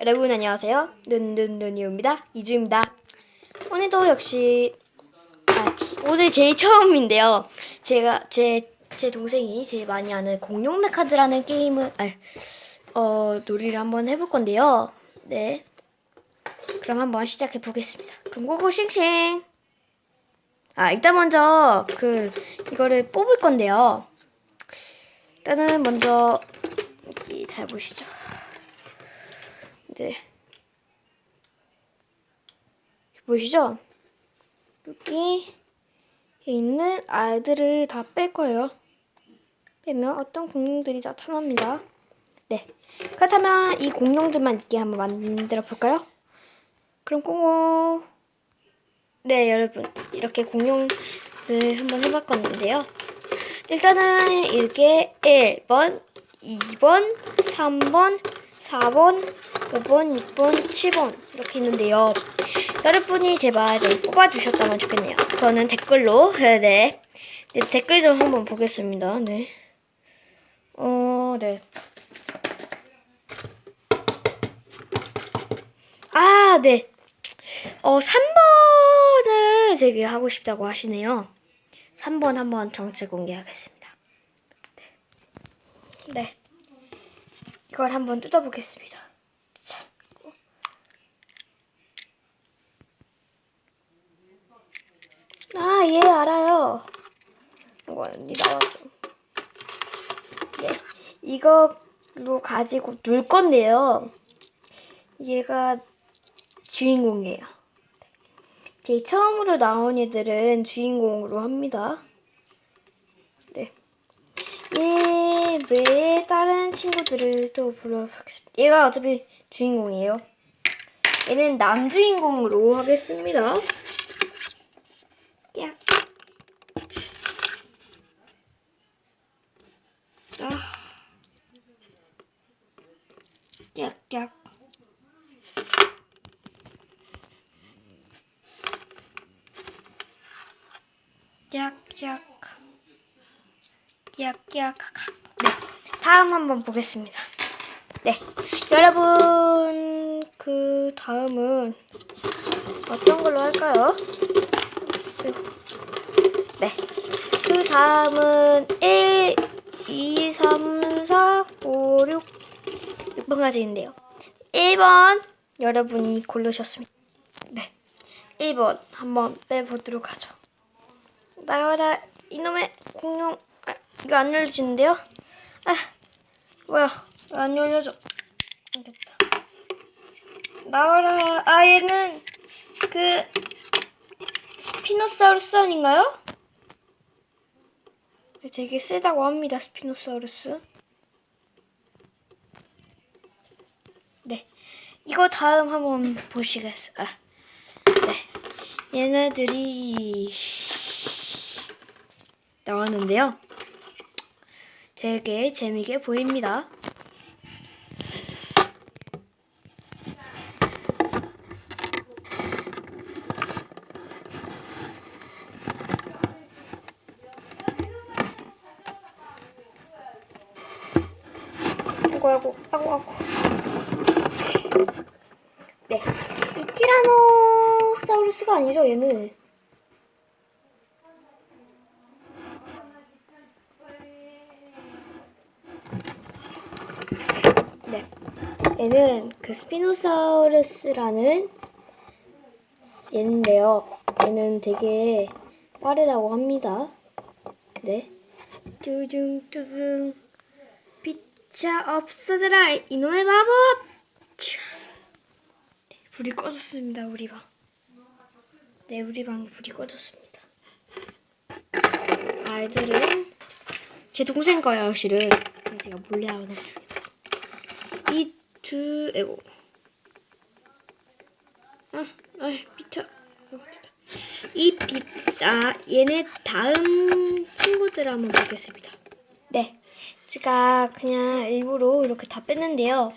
여러분 안녕하세요. 눈눈눈이입니다. 이주입니다. 오늘도 역시 아, 오늘 제일 처음인데요. 제가 제 제 동생이 제일 많이 하는 공룡 메 카드라는 게임을 아, 어 놀이를 한번 해볼 건데요. 네. 그럼 한번 시작해 보겠습니다. 그럼 고고 싱싱. 아 일단 먼저 그 이거를 뽑을 건데요. 일단은 먼저 잘 보시죠. 네. 보이시죠? 여기 있는 알들을 다 뺄 거예요. 빼면 어떤 공룡들이 나타납니다. 네. 그렇다면 이 공룡들만 있게 한번 만들어 볼까요? 그럼 꽁꽁. 네, 여러분. 이렇게 공룡을 한번 해볼 건데요. 일단은 이렇게 1번, 2번, 3번, 4번, 5번, 6번, 7번 이렇게 있는데요. 여러분이 제발 좀 뽑아주셨다면 좋겠네요. 저는 댓글로 네, 네. 네, 댓글 좀 한번 보겠습니다. 네. 어, 네. 아, 네. 어, 3번을 되게 하고 싶다고 하시네요. 3번 한번 정체 공개하겠습니다. 네. 네. 이걸 한번 뜯어보겠습니다. 자. 아, 예, 알아요. 이거 언니 나와줘. 예, 이걸로 가지고 놀 건데요. 얘가 주인공이에요. 제 처음으로 나온 애들은 주인공으로 합니다. 네. 예, 왜 다른 친구들을 또 불러보겠습니다. 얘가 어차피 주인공이에요. 얘는 남주인공으로 하겠습니다. 야. 아. 깍깍. 깍깍. 깍깍. 네. 다음 한번 보겠습니다. 네. 여러분, 그 다음은 어떤 걸로 할까요? 네. 그 다음은 1, 2, 3, 4, 5, 6, 6번까지인데요. 1번 여러분이 고르셨습니다. 네. 1번 한번 빼보도록 하죠. 나와라 이놈의 공룡 아, 이거 안 열리지는데요? 아 뭐야 왜안 열려져 됐다 나와라 아 얘는 그 스피노사우루스 아닌가요? 되게 세다고 합니다 스피노사우루스 네 이거 다음 한번 보시겠어 아, 네 얘네들이 나왔는데요. 되게 재미게 보입니다. 아이고 아이고 아이고 아이고 네, 이 티라노사우루스가 아니죠 얘는 네. 얘는 그 스피노사우루스라는 얘인데요. 얘는 되게 빠르다고 합니다. 네. 뚜둥뚜둥 빛자 없어져라 이놈의 마법. 불이 꺼졌습니다. 우리 방. 네, 우리 방 불이 꺼졌습니다. 아이들은 제 동생 실은. 그래서 제가 몰래 하는 중이에요. 이 두, 에고. 아, 아, 됐다. 이 비자, 얘네 다음 친구들 한번 보겠습니다. 네. 제가 그냥 일부러 이렇게 다 뺐는데요.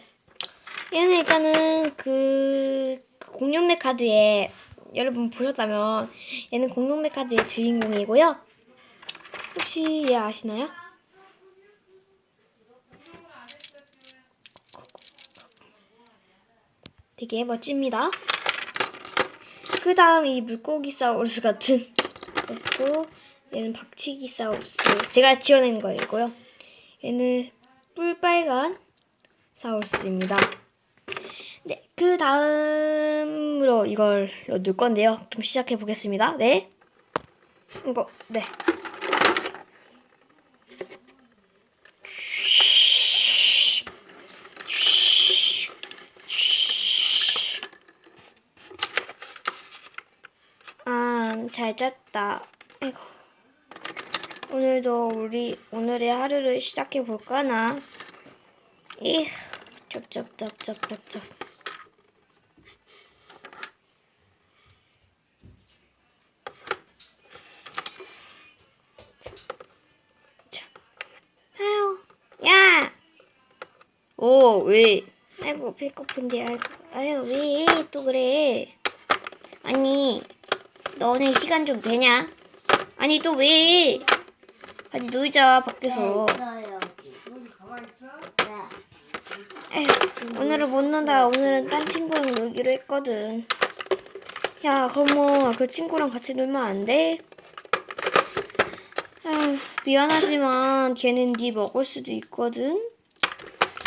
얘는 일단은 그, 그 공룡메 카드에 여러분 보셨다면 얘는 공룡메 카드의 주인공이고요. 혹시 얘 아시나요? 되게 멋집니다. 그 다음 이 물고기 사우루스 같은 있고 얘는 박치기 사우루스 제가 지어낸 거이고요. 얘는 뿔빨간 사우루스입니다. 네, 그 다음으로 이걸 넣을 건데요. 좀 시작해 보겠습니다. 네. 이거, 네. 아, 잘 잤다. 아이고. 오늘도 우리 오늘의 하루를 시작해 볼까나. 이, 쩝쩝쩝쩝쩝쩝. 자, 아유, 야. 오, 왜? 아이고 배고픈데, 아이고, 아유 왜 또 그래? 아니, 너 오늘 시간 좀 되냐? 아니 또 왜? 같이 놀자 밖에서. 있어요. 네. 에휴, 오늘은 못 논다. 오늘은 딴 친구랑 놀기로 했거든. 야, 그럼 그 친구랑 같이 놀면 안 돼? 에휴, 미안하지만 걔는 네 먹을 수도 있거든.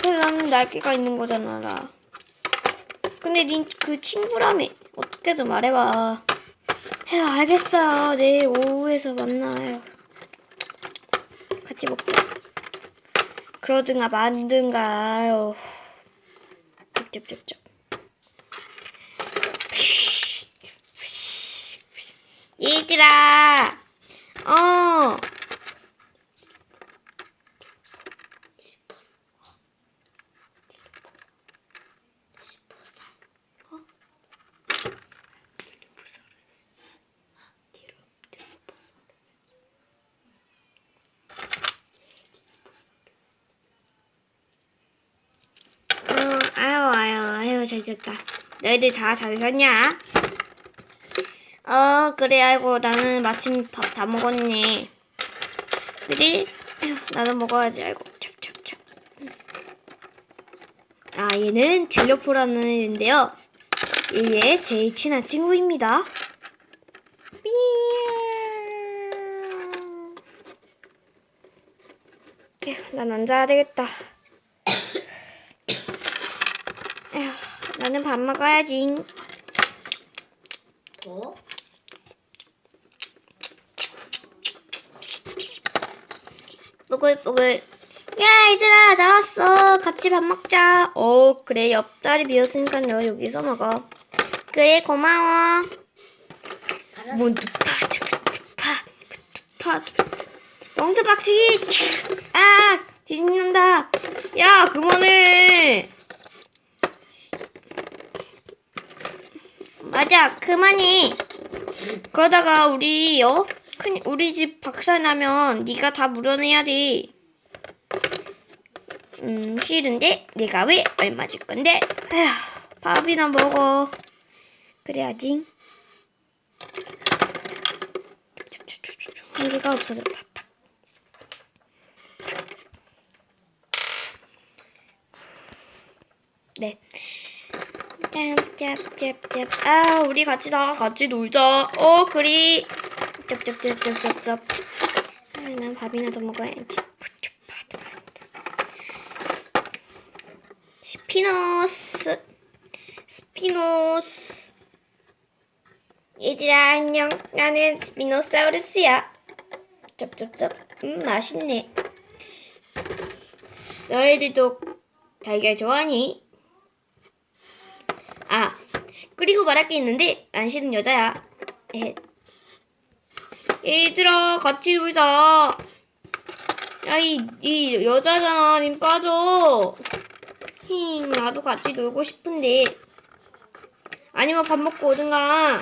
그래서 나는 날개가 있는 거잖아. 라. 근데 네그 친구라며 어떻게든 말해봐. 에휴, 알겠어요. 내일 오후에서 만나요. 같이 먹자. 그러든가 만든가요. 쩝쩝쩝쩝. 얘들아, 어. 어, 아유, 아유, 아유, 잘 잤다. 너희들 다 잘 잤냐? 어, 그래, 아이고, 나는 마침 밥 다. 그지? 아유, 나도 먹어야지, 아이고, 찹찹찹. 아, 얘는 진로포라는 애인데요. 얘의 제일 친한 친구입니다. 삐난 앉아야 되겠다. 에휴, 나는 밥 먹어야지. 어? 뽀글뽀글. 야, 얘들아, 나왔어. 같이 밥 먹자. 어, 그래. 옆다리 비었으니까요. 여기서 먹어. 그래, 고마워. 알았어. 뭔 두파, 두파, 두파, 두파. 멍트 박치기. 촥. 아, 뒤집는다. 야, 그만해. 맞아, 그만해. 그러다가 우리 어? 큰 우리 집 박살 나면 네가 다 물어내야 돼. 음 싫은데 내가 왜 얼마 줄 건데? 에휴, 밥이나 먹어. 그래야지. 한 개가 없어졌다. 팍. 네. 짭짭짭짭. 아, 우리 같이 다 같이 놀자. 어, 그리. 짭짭짭짭짭짭. 아, 난 밥이나 더 먹어야지. 스피노스. 스피노스. 얘들아, 안녕. 나는 스피노사우루스야. 짭짭짭. 음, 맛있네. 너희들도 달걀 좋아하니? 아, 그리고 말할 게 있는데 난 싫은 여자야. 에헤. 얘들아, 같이 놀자. 야, 이, 이 여자잖아. 님 빠져. 힝, 나도 같이 놀고 싶은데. 아니면 밥 먹고 오든가.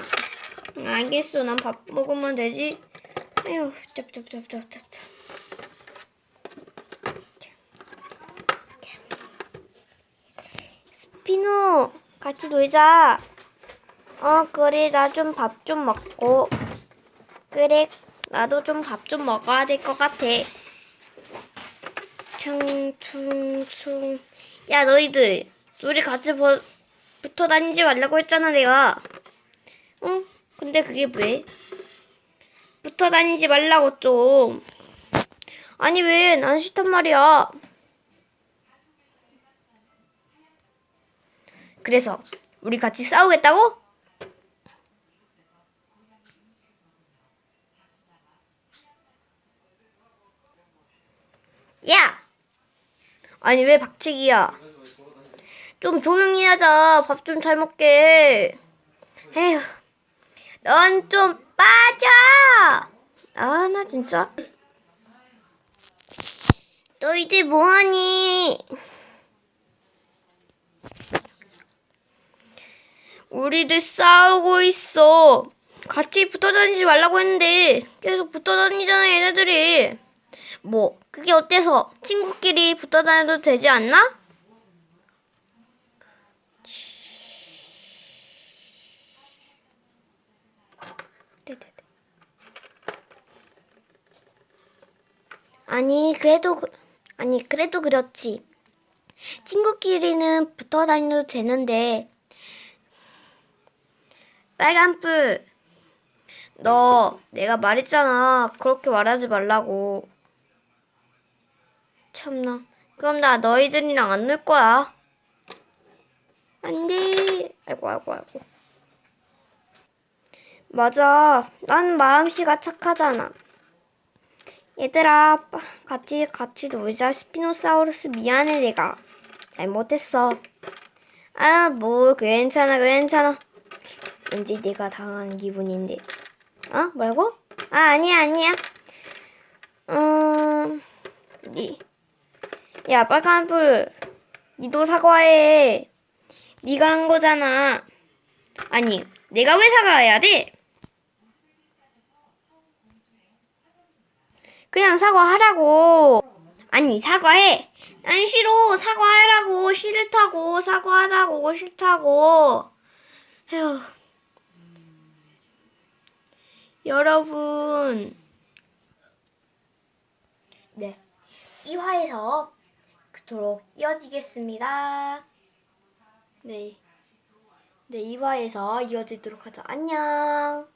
응, 알겠어. 난 밥 먹으면 되지. 아휴, 짭짭짭짭짭짭. 스피노, 같이 놀자. 어, 그래. 나 좀 밥 좀 먹고. 그래. 나도 좀 밥 좀 먹어야 될 것 같아. 충충충. 야, 너희들. 우리 같이 버, 붙어 다니지 말라고 했잖아, 내가. 응? 근데 그게 왜? 붙어 다니지 말라고 좀. 아니, 왜? 난 싫단 말이야. 그래서, 우리 같이 싸우겠다고? 야! 아니, 왜 박치기야? 좀 조용히 하자. 밥 좀 잘 먹게. 에휴. 넌 좀 빠져! 아, 나 진짜. 너희들 뭐하니? 우리들 싸우고 있어. 같이 붙어 다니지 말라고 했는데 계속 붙어 다니잖아, 얘네들이. 뭐, 그게 어때서? 친구끼리 붙어 다녀도 되지 않나? 아니 그래도 그- 아니 그래도 그렇지. 친구끼리는 붙어 다녀도 되는데 빨간불 너 내가 말했잖아 그렇게 말하지 말라고 참나 그럼 나 너희들이랑 안 놀 거야 안 돼 아이고 아이고 아이고 맞아. 난 마음씨가 착하잖아. 얘들아, 빠- 같이 같이 놀자. 스피노사우루스 미안해 내가 잘못했어. 아, 뭐 괜찮아 괜찮아. 왠지 내가 당하는 기분인데. 어? 뭐라고? 아, 아니야 아니야. 음, 니, 야 빨간불, 니도 사과해. 니가 한 거잖아. 아니, 내가 왜 사과해야 돼? 그냥 사과하라고. 아니, 사과해. 난 싫어. 사과하라고. 싫다고. 사과하라고. 싫다고. 에휴. 여러분. 네. 2화에서 그토록 이어지겠습니다. 네. 네, 2화에서 이어지도록 하죠. 안녕.